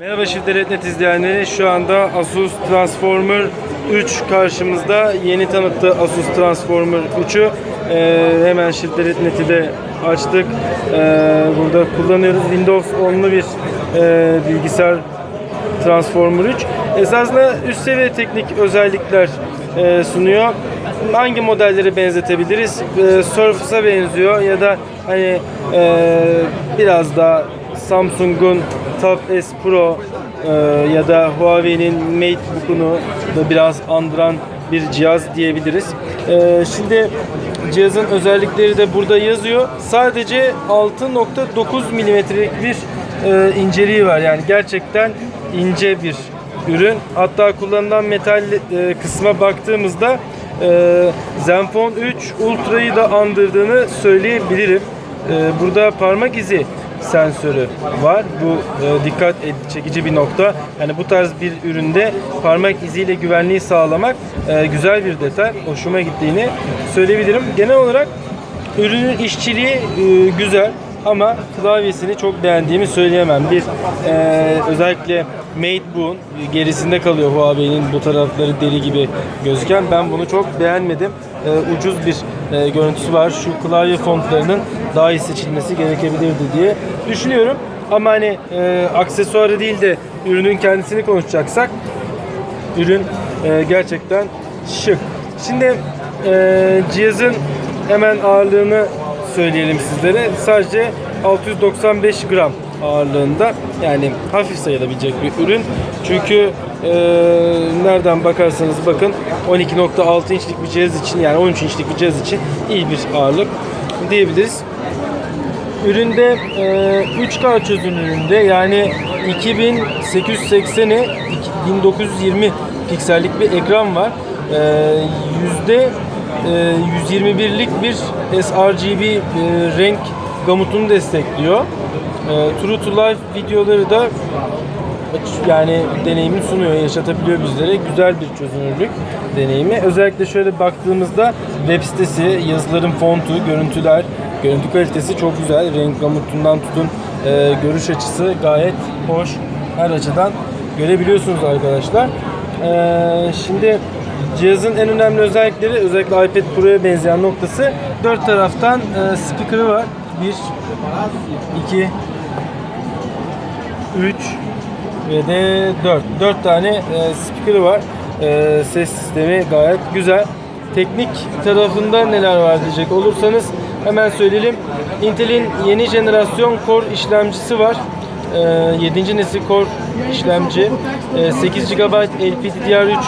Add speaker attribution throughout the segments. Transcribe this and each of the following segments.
Speaker 1: Merhaba Shift Net izleyenleri. Şu anda Asus Transformer 3 karşımızda. Yeni tanıttı Asus Transformer 3'ü. Ee, hemen Shift Net'i de açtık. Ee, burada kullanıyoruz. Windows 10'lu bir e, bilgisayar Transformer 3. Esasında üst seviye teknik özellikler e, sunuyor. Hangi modelleri benzetebiliriz? E, Surface'a benziyor ya da hani e, biraz daha Samsung'un Tab S Pro e, ya da Huawei'nin MateBook'unu da biraz andıran bir cihaz diyebiliriz. E, şimdi cihazın özellikleri de burada yazıyor. Sadece 6.9 milimetrelik bir e, inceliği var. Yani gerçekten ince bir ürün. Hatta kullanılan metal e, kısma baktığımızda e, Zenfone 3 Ultra'yı da andırdığını söyleyebilirim. E, burada parmak izi sensörü var. Bu e, dikkat çekici bir nokta. Yani bu tarz bir üründe parmak iziyle güvenliği sağlamak e, güzel bir detay. Hoşuma gittiğini söyleyebilirim. Genel olarak ürünün işçiliği e, güzel ama klavyesini çok beğendiğimi söyleyemem. Bir e, özellikle MateBook'un gerisinde kalıyor Huawei'nin bu tarafları deri gibi gözüken. Ben bunu çok beğenmedim. E, ucuz bir e, görüntüsü var. Şu klavye fontlarının daha iyi seçilmesi gerekebilirdi diye düşünüyorum. Ama hani e, aksesuarı değil de ürünün kendisini konuşacaksak ürün e, gerçekten şık. Şimdi e, cihazın hemen ağırlığını söyleyelim sizlere. Sadece 695 gram ağırlığında yani hafif sayılabilecek bir ürün. Çünkü e, nereden bakarsanız bakın 12.6 inçlik bir cihaz için yani 13 inçlik bir cihaz için iyi bir ağırlık diyebiliriz. Üründe e, 3K çözünürlüğünde yani 2880'e 1920 piksellik bir ekran var. E, 121'lik bir sRGB e, renk gamutunu destekliyor. E, True to Life videoları da yani deneyimi sunuyor, yaşatabiliyor bizlere. Güzel bir çözünürlük deneyimi. Özellikle şöyle baktığımızda web sitesi, yazıların fontu, görüntüler, görüntü kalitesi çok güzel. Renk gamutundan tutun, e, görüş açısı gayet hoş. Her açıdan görebiliyorsunuz arkadaşlar. E, şimdi cihazın en önemli özellikleri özellikle iPad Pro'ya benzeyen noktası dört taraftan e, speaker'ı var. 1 2 3 ve de 4. 4 tane e, speaker'ı var. E, ses sistemi gayet güzel. Teknik tarafında neler var diyecek olursanız hemen söyleyelim. Intel'in yeni jenerasyon Core işlemcisi var. E, 7. nesil Core işlemci. E, 8 GB LPDDR3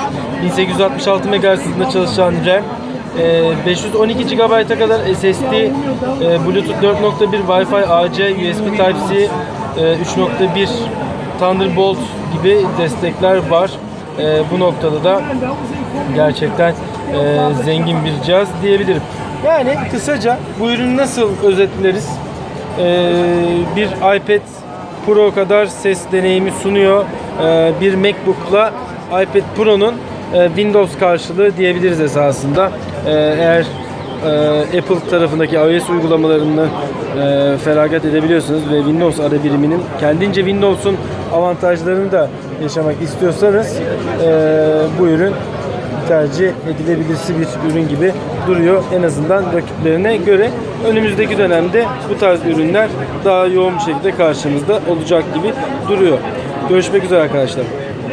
Speaker 1: 1866 MHz hızında çalışan RAM. E, 512 GB'a kadar SSD, e, Bluetooth 4.1, Wi-Fi, AC, USB Type-C, e, 3.1 Thunderbolt gibi destekler var. E, bu noktada da gerçekten e, zengin bir cihaz diyebilirim. Yani kısaca bu ürünü nasıl özetleriz? E, bir iPad Pro kadar ses deneyimi sunuyor. E, bir MacBook'la iPad Pro'nun e, Windows karşılığı diyebiliriz esasında. E, eğer Apple tarafındaki iOS uygulamalarını feragat edebiliyorsunuz ve Windows ara biriminin kendince Windows'un avantajlarını da yaşamak istiyorsanız bu ürün tercih edilebilirsi bir ürün gibi duruyor en azından rakiplerine göre. Önümüzdeki dönemde bu tarz ürünler daha yoğun bir şekilde karşımızda olacak gibi duruyor. Görüşmek üzere arkadaşlar.